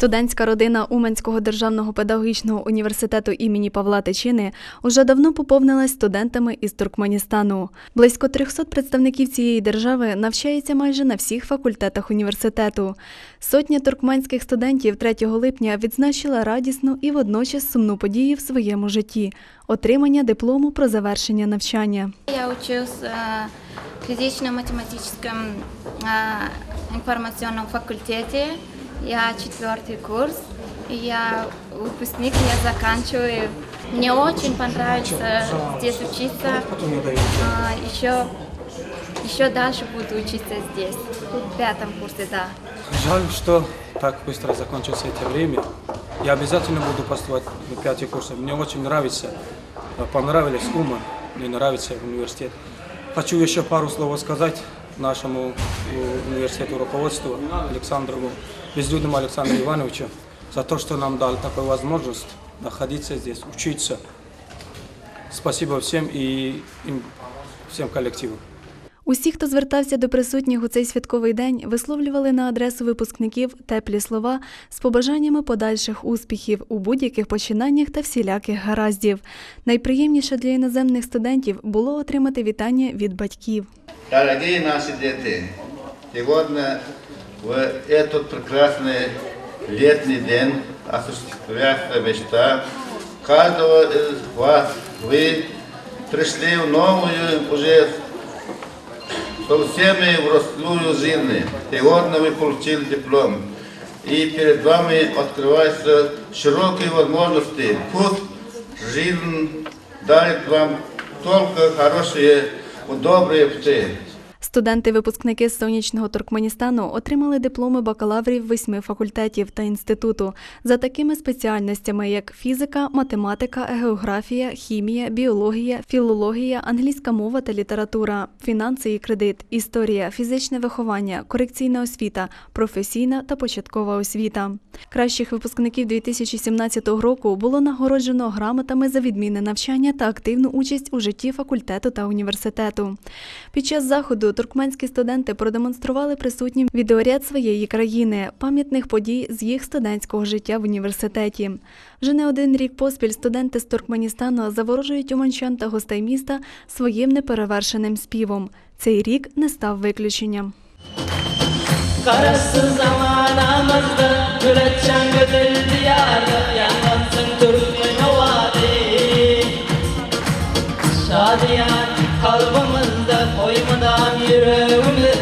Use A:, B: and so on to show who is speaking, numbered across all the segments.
A: Студентська родина Уманського державного педагогічного університету імені Павла Тичини уже давно поповнилась студентами із Туркменістану. Близько 300 представників цієї держави навчаються майже на всіх факультетах університету. Сотня туркменських студентів 3 липня відзначила радісну і водночас сумну подію в своєму житті отримання диплому про завершення навчання.
B: Я учусь в физично-математическом э, информационном факультете. Я четвертый курс. И я выпускник, я заканчиваю. Мне очень понравится здесь учиться. А, еще, еще дальше буду учиться здесь, в пятом курсе, да.
C: Жаль, что так быстро закончится это время. Я обязательно буду поступать в пятый курс. Мне очень нравится, понравились Уман, мне нравится университет. Хочу еще пару слов сказать нашему э, университету руководству Александрову, Безлюдному Александру Ивановичу, за то, что нам дал такую возможность находиться здесь, учиться. Спасибо всем и им, всем коллективу.
A: Усі, хто звертався до присутніх у цей святковий день, висловлювали на адресу випускників теплі слова з побажаннями подальших успіхів у будь-яких починаннях та всіляких гараздів. Найприємніше для іноземних студентів було отримати вітання від батьків.
D: Дорогие наши дети, сегодня в этот прекрасный летний день осуществляется мечта каждого из вас. Вы пришли в новую уже совсем взрослую жизнь. Сегодня вы получили диплом. И перед вами открываются широкие возможности. Пусть жизнь дарит вам только хорошие, добрые пути.
A: Студенти-випускники з сонячного Туркменістану отримали дипломи бакалаврів восьми факультетів та інституту за такими спеціальностями, як фізика, математика, географія, хімія, біологія, філологія, англійська мова та література, фінанси і кредит, історія, фізичне виховання, корекційна освіта, професійна та початкова освіта. Кращих випускників 2017 року було нагороджено грамотами за відмінне навчання та активну участь у житті факультету та університету. Під час заходу туркменські студенти продемонстрували присутнім відеоряд своєї країни, пам'ятних подій з їх студентського життя в університеті. Вже не один рік поспіль студенти з Туркменістану заворожують уманчан та гостей міста своїм неперевершеним співом. Цей рік не став виключенням.
E: Kalbimizde koymadan yüreğimiz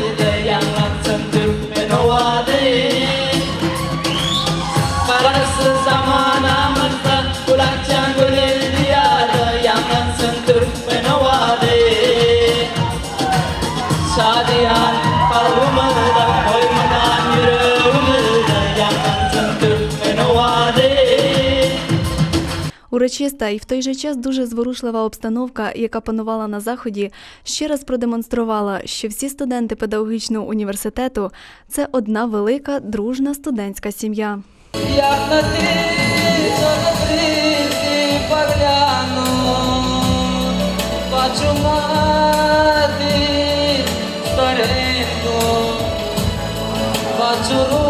A: Урочиста і в той же час дуже зворушлива обстановка, яка панувала на заході, ще раз продемонструвала, що всі студенти педагогічного університету це одна велика дружна студентська сім'я.
E: Бачу мати стареньку Бачу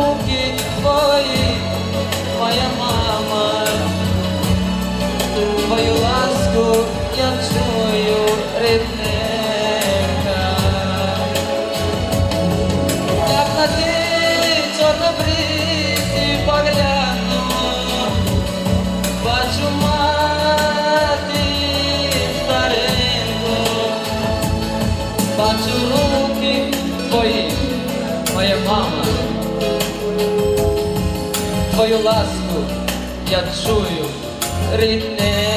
E: твою ласку я чую рідненька.